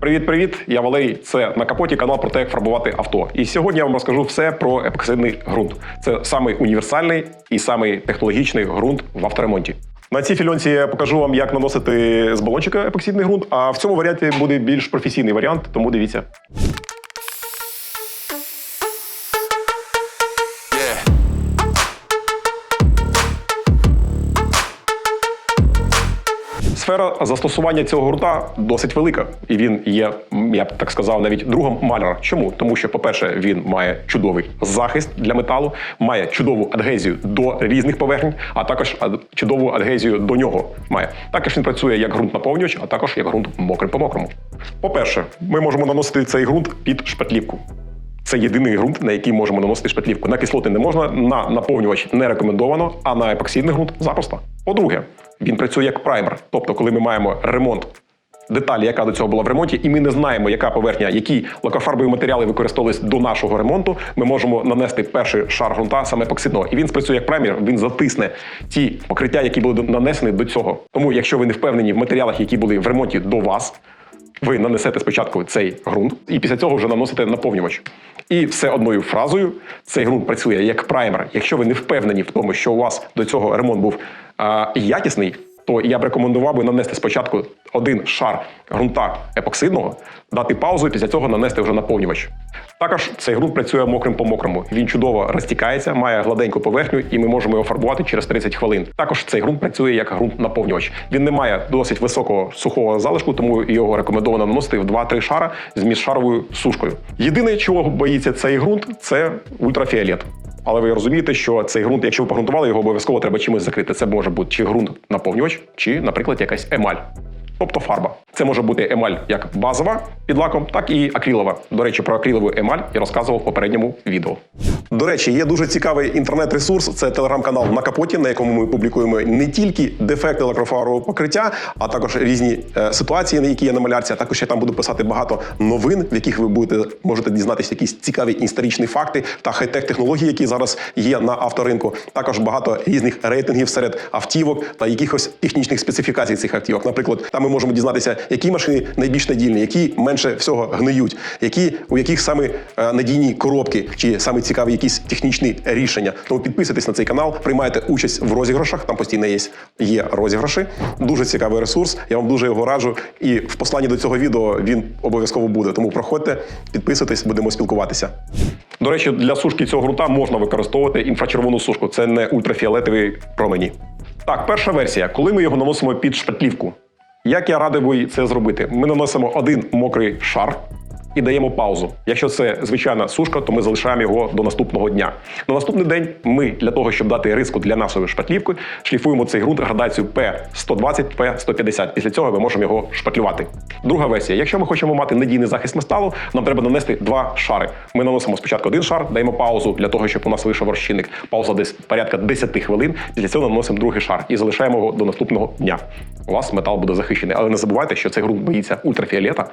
Привіт-привіт! Я Валерій. Це на капоті канал про те, як фарбувати авто. І сьогодні я вам розкажу все про епоксидний ґрунт. Це самий універсальний і самий технологічний ґрунт в авторемонті. На цій фільонці я покажу вам, як наносити з балончика епоксидний ґрунт, а в цьому варіанті буде більш професійний варіант, тому дивіться. Сфера застосування цього ґрунта досить велика, і він є, я б так сказав, навіть другом маляра. Чому? Тому що, по-перше, він має чудовий захист для металу, має чудову адгезію до різних поверхень, а також чудову адгезію до нього має. Також він працює як ґрунт наповнювач, а також як ґрунт мокрий по мокрому. По-перше, ми можемо наносити цей ґрунт під шпатлівку. Це єдиний ґрунт, на який можемо наносити шпатлівку. На кислоти не можна, на наповнювач не рекомендовано, а на епоксидний ґрунт запросто. По-друге, він працює як праймер. Тобто, коли ми маємо ремонт деталі, яка до цього була в ремонті, і ми не знаємо, яка поверхня, які лакофарбові матеріали використовувалися до нашого ремонту, ми можемо нанести перший шар ґрунта саме епоксидного. І він спрацює як праймер, він затисне ті покриття, які були нанесені до цього. Тому, якщо ви не впевнені в матеріалах, які були в ремонті до вас, ви нанесете спочатку цей ґрунт, і після цього вже наносите наповнювач. І все одною фразою цей ґрунт працює як праймер. Якщо ви не впевнені в тому, що у вас до цього ремонт був а, якісний, то я б рекомендував би нанести спочатку один шар ґрунта епоксидного, дати паузу і після цього нанести вже наповнювач. Також цей ґрунт працює мокрим по мокрому. Він чудово розтікається, має гладеньку поверхню, і ми можемо його фарбувати через 30 хвилин. Також цей ґрунт працює як ґрунт наповнювач. Він не має досить високого сухого залишку, тому його рекомендовано наносити в 2-3 шара з міжшаровою сушкою. Єдине, чого боїться цей ґрунт, це ультрафіолет. Але ви розумієте, що цей ґрунт, якщо ви погрунтували, його обов'язково треба чимось закрити. Це може бути чи ґрунт наповнювач, чи, наприклад, якась емаль. Тобто фарба. Це може бути емаль як базова під лаком, так і акрилова. До речі, про акрилову емаль я розказував в попередньому відео. До речі, є дуже цікавий інтернет-ресурс. Це телеграм-канал на капоті, на якому ми публікуємо не тільки дефекти лакофарового покриття, а також різні е, ситуації, які є на малярці. А також я там буду писати багато новин, в яких ви будете можете дізнатися якісь цікаві історичні факти та хай-тек технології, які зараз є на авторинку. Також багато різних рейтингів серед автівок та якихось технічних специфікацій цих автівок. Наприклад, там ми можемо дізнатися, які машини найбільш надійні, які менше всього гниють, які у яких саме е, надійні коробки, чи саме цікаві якісь технічні рішення. Тому підписуйтесь на цей канал, приймайте участь в розіграшах. Там постійно є, є розіграші. Дуже цікавий ресурс. Я вам дуже його раджу. І в посланні до цього відео він обов'язково буде. Тому проходьте, підписуйтесь, будемо спілкуватися. До речі, для сушки цього ґрунта можна використовувати інфрачервону сушку. Це не ультрафіолетові промені. Так, перша версія, коли ми його наносимо під шпатлівку. Як я радив би це зробити? Ми наносимо один мокрий шар і даємо паузу. Якщо це звичайна сушка, то ми залишаємо його до наступного дня. На наступний день ми для того, щоб дати риску для нашої шпатлівки, шліфуємо цей ґрунт градацію P120, P150. Після цього ми можемо його шпатлювати. Друга версія. Якщо ми хочемо мати надійний захист металу, нам треба нанести два шари. Ми наносимо спочатку один шар, даємо паузу для того, щоб у нас вийшов розчинник. Пауза десь порядка 10 хвилин. Після цього наносимо другий шар і залишаємо його до наступного дня. У вас метал буде захищений. Але не забувайте, що цей ґрунт боїться ультрафіолета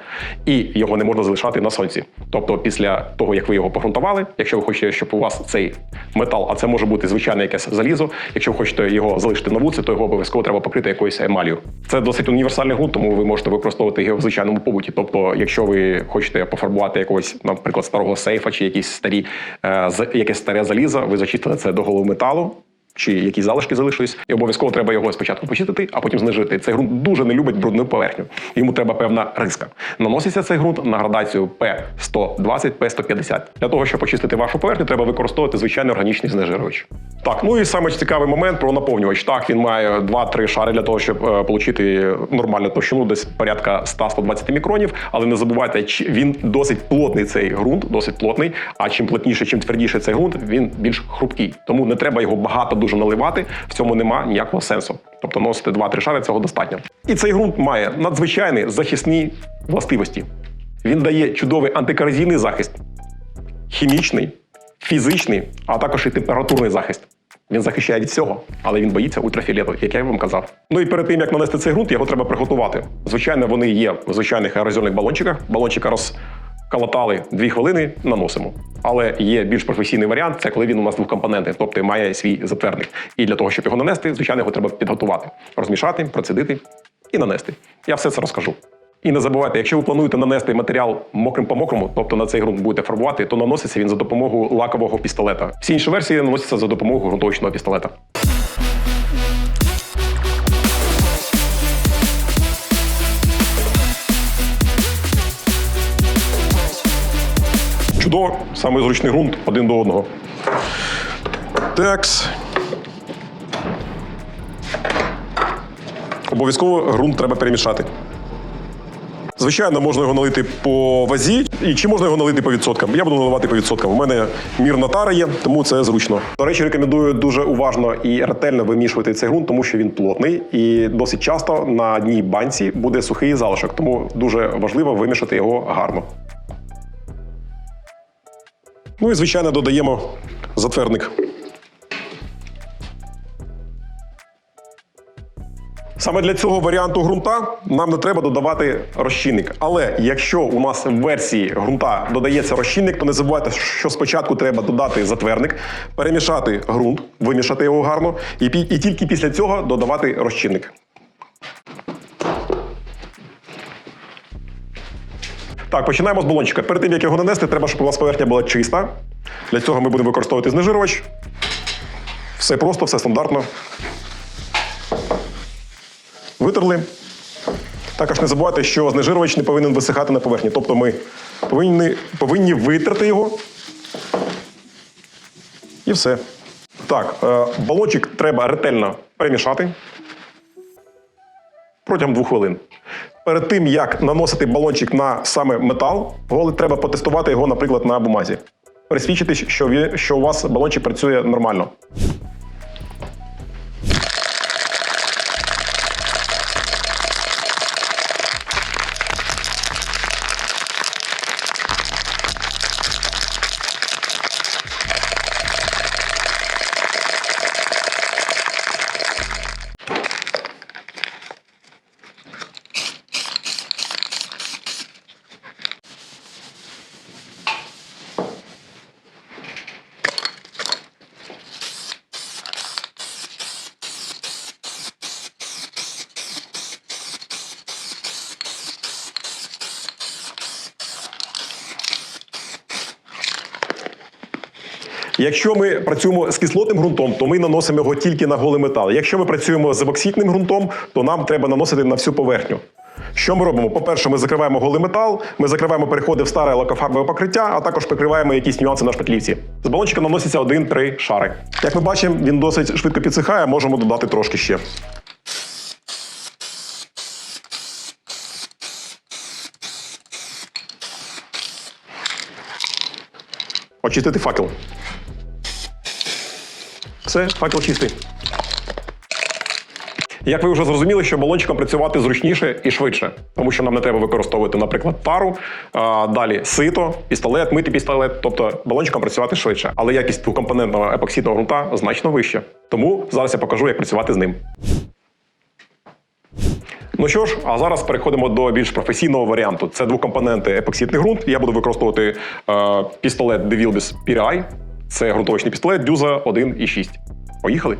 і його не можна залишати на сонці. Тобто, після того, як ви його погрунтували, якщо ви хочете, щоб у вас цей метал, а це може бути звичайне якесь залізо. Якщо ви хочете його залишити на вулиці, то його обов'язково треба покрити якоюсь емалію. Це досить універсальний ґрунт, тому ви можете використовувати його в звичайному побуті. Тобто, якщо ви хочете пофарбувати якогось, наприклад, старого сейфа чи якісь старі е, якесь старе залізо, ви зачистили це до голови металу. Чи якісь залишки залишились, і обов'язково треба його спочатку почистити, а потім знежити. Цей ґрунт дуже не любить брудну поверхню. Йому треба певна риска. Наноситься цей ґрунт на градацію P120, P150. Для того, щоб почистити вашу поверхню, треба використовувати звичайний органічний знежирювач. Так, ну і саме цікавий момент про наповнювач. Так, він має 2-3 шари для того, щоб е, отримати нормальну товщину, десь порядка 100-120 мікронів. Але не забувайте, він досить плотний цей ґрунт, досить плотний. А чим плотніше, чим твердіше цей ґрунт, він більш хрупкий. Тому не треба його багато дуже наливати. В цьому нема ніякого сенсу. Тобто носити 2-3 шари цього достатньо. І цей ґрунт має надзвичайні захисні властивості. Він дає чудовий антикорозійний захист, хімічний, фізичний, а також і температурний захист. Він захищає від всього, але він боїться ультрафіолету, як я вам казав. Ну і перед тим як нанести цей ґрунт, його треба приготувати. Звичайно, вони є в звичайних аерозольних балончиках. Балончика розколотали 2 хвилини, наносимо. Але є більш професійний варіант, це коли він у нас двокомпонентний, тобто має свій затвердник. І для того, щоб його нанести, звичайно, його треба підготувати, розмішати, процедити і нанести. Я все це розкажу. І не забувайте, якщо ви плануєте нанести матеріал мокрим по мокрому, тобто на цей ґрунт будете фарбувати, то наноситься він за допомогою лакового пістолета. Всі інші версії наносяться за допомогою ґрунтовочного пістолета. Чудово, саме зручний ґрунт один до одного. Такс. Обов'язково ґрунт треба перемішати. Звичайно, можна його налити по вазі, і чи можна його налити по відсоткам? Я буду наливати по відсоткам. У мене мірна тара є, тому це зручно. До речі, рекомендую дуже уважно і ретельно вимішувати цей ґрунт, тому що він плотний і досить часто на дній банці буде сухий залишок, тому дуже важливо вимішати його гарно. Ну і звичайно додаємо затвердник. Саме для цього варіанту ґрунта нам не треба додавати розчинник. Але якщо у нас в версії ґрунта додається розчинник, то не забувайте, що спочатку треба додати затвердник, перемішати ґрунт, вимішати його гарно, і, і тільки після цього додавати розчинник. Так, починаємо з балончика. Перед тим, як його нанести, треба, щоб у вас поверхня була чиста. Для цього ми будемо використовувати знежирювач. Все просто, все стандартно. Витерли. Також не забувайте, що знежирювач не повинен висихати на поверхні. Тобто ми повинні, повинні витерти його. І все. Так, е, балончик треба ретельно перемішати протягом двох хвилин. Перед тим, як наносити балончик на саме метал, голий, треба потестувати його, наприклад, на бумазі. Пересвідчитись, що, ві- що у вас балончик працює нормально. Якщо ми працюємо з кислотним ґрунтом, то ми наносимо його тільки на голий метал. Якщо ми працюємо з ебокситним ґрунтом, то нам треба наносити на всю поверхню. Що ми робимо? По-перше, ми закриваємо голий метал, ми закриваємо переходи в старе лакофарбове покриття, а також прикриваємо якісь нюанси на шпатлівці. З балончика наноситься один-три шари. Як ми бачимо, він досить швидко підсихає, можемо додати трошки ще. Очистити факел. Все, факел чистий. Як ви вже зрозуміли, що балончиком працювати зручніше і швидше, тому що нам не треба використовувати, наприклад, тару, а, далі сито, пістолет, мити пістолет, тобто балончиком працювати швидше. Але якість двокомпонентного епоксидного ґрунта значно вища. Тому зараз я покажу, як працювати з ним. Ну що ж, а зараз переходимо до більш професійного варіанту. Це двокомпоненти епоксидний ґрунт. Я буду використовувати е, пістолет DeVilbiss PRI. Це грунтовочний пістолет Дюза 1.6. Поїхали!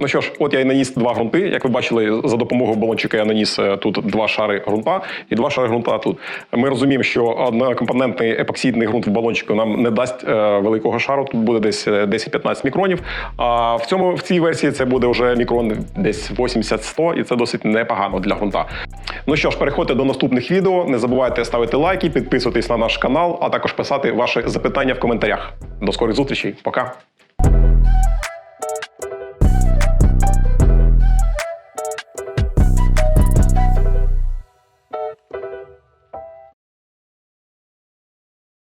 Ну що ж, от я і наніс два ґрунти. Як ви бачили, за допомогою балончика я наніс е, тут два шари ґрунта і два шари ґрунта тут. Ми розуміємо, що однокомпонентний епоксидний ґрунт в балончику нам не дасть е, великого шару. Тут буде десь е, 10-15 мікронів. А в цьому в цій версії це буде вже мікрон десь 80-100, і це досить непогано для ґрунта. Ну що ж, переходьте до наступних відео. Не забувайте ставити лайки, підписуватись на наш канал, а також писати ваші запитання в коментарях. До скорих зустрічей. Пока.